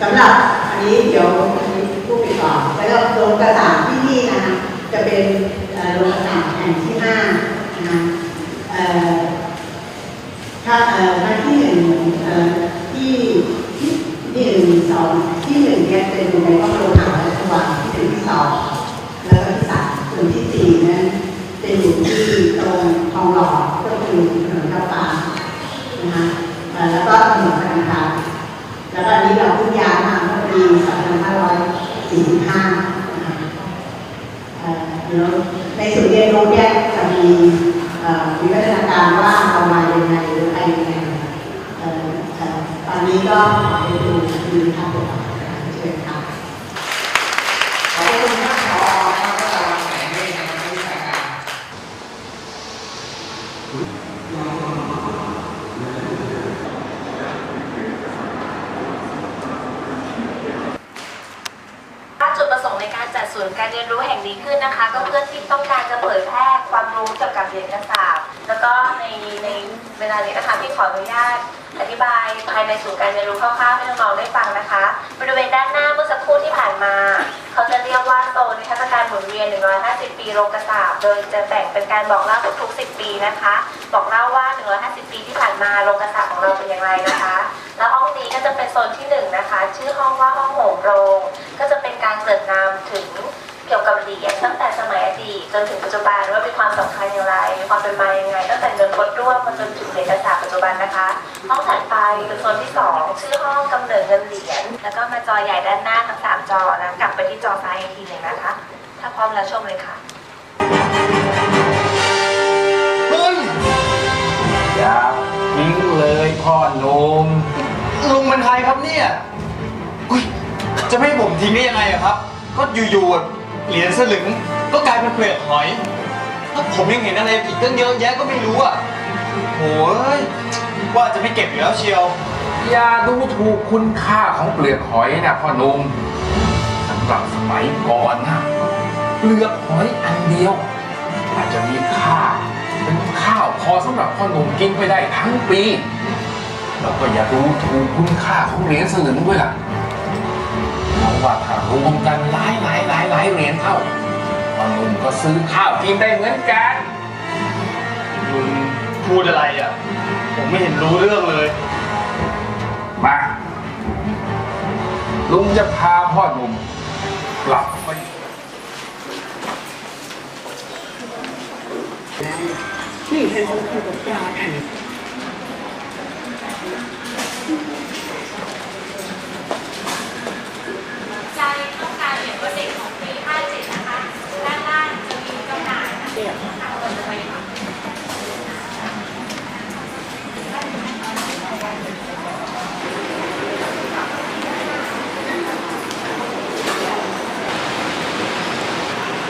สำหรับอันนี้เดี๋ยวอันนี้พูดไปก่อนแล้วก็โรงกระถางที่นี่นะคะจะเป็นโรงกระถางแห่งที่ห้านะคะเอ่อถ้าเอ่อครั้งที่หนึ่งเอ่อที่ที่หนึ่งสองที่หนึ่งเนี่ยเป็นในครอบครัวหาและจังหวัที่หนึ่งที่สองแล้วก็ที่สามส่วนที่สี่นั้นจะอยู่ที่ตรงทองหล่อก็คือถนนข้าวปานะคะแล้วก็ถนนพระนังคาร แล้วก็อันนี้เราเพิ่งย้ายมาเมื่อปี 2545นะคะเอ่อเดี๋ยวในศูนเรียนรู้เนี่ยจะมีวิวัฒนาการว่าเรามายังไงหรือไปยังไงตอนนี้ก็ขอให้ดูดูทางตัวเชิญค่ะขอบคุณท่านผอครับที่วางแผนให้ในวิชาการ จุดประสงค์ ในการจัดศูนย์การเรียนรู้แห่งนี้ขึ้นนะคะ ก็เพื่อที่ต้องการจะเผยแพร่ความรู้เกี่ยวกับเหรียญกระสาบแล้วก็ในในเวลานี้นะคะที่ขออนุญาตอธิบายภายในศูนย์การเรียนรู้คร่าวๆให้น้องๆได้ฟังนะคะ บริเวณด้านหน้าเมื่อสักครู่ที่ผ่านมา เขาจะเรียกว่าโซนนิทรรศการหมุนเวียน 150 ปีโรงกระสาบโดยจะแบ่งเป็นการบอกเล่าทุกๆ 10 ปีนะคะ บอกเล่าว่า 150 ปีที่ผ่านมาโรงกระสาบของเราเป็นอย่างไรนะคะ แล้วห้องนี้ก็จะเป็นโซนที่หนึ่งนะคะ ชื่อห้องว่าห้องโหมโรง ก็จะเป็นการเกริ่นนำถึงเกี่ยวกับเหรียญตั้งแต่สมัยอดีตจนถึงปัจจุบันว่ามีความสำคัญอย่างไรมีความเป็นมายังไงตั้งแต่เงินคดร่วมมาจนถึงเหรียญกระสาบปัจจุบันนะคะห้องถัดไปเป็นโซนที่สองชื่อห้องกำเนิดเงินเหรียญแล้วก็มาจอใหญ่ด้านหน้าทั้งสามจอนะกลับไปที่จอซ้ายอีกทีหนึ่งนะคะ ถ้าพร้อมแล้วชมเลยค่ะเฮ้ยอย่าทิ้งเลยพ่อหนุ่มลุงเป็นใครครับเนี่ยอุ๊ยจะไม่ให้ผมทิ้งได้ยังไงอะครับ ก็อยู่ๆอะ เหรียญสลึงก็กลายเป็นเปลือกหอยแล้วผมยังเห็นอะไรอีกตั้งเยอะแยะก็ไม่รู้อะโอ้ยว่าจะไม่เก็บอยู่แล้วเชียว อย่าดูถูกคุณค่าของเปลือกหอยนะพ่อนุ่มสำหรับสมัยก่อนนะเปลือกหอยอันเดียว อาจจะมีค่า เป็นข้าวพอสำหรับพ่อหนุ่มกินไปได้ทั้งปี แล้วก็อย่าดูถูกคุณค่าของเหรียญสลึงด้วยล่ะเพราะว่าถ้ารวมกันหลายหลาย หลายหลายเหรียญเท่าพ่อหนุ่มก็ซื้อข้าวกินได้เหมือนกันลุงพูดอะไรอะ ผมไม่เห็นรู้เรื่องเลย มาลุงจะพาพ่อหนุ่มกลับไปใจต้องการเหรียญโปรเจกต์ของปี 57 นะคะ ด้านล่างจะมีจำหน่ายนะคะเราจะไปค่ะ อ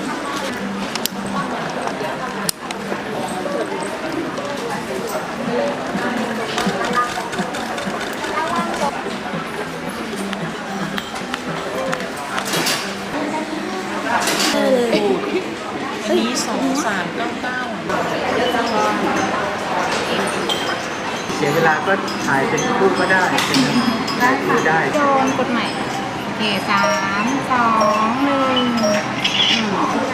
สามเก้าเก้าเสียเวลาก็ถ่ายเป็นรูปก็ได้เป็นได้ค่ะได้โยนกดใหม่โอเคสามสองหนึ่ง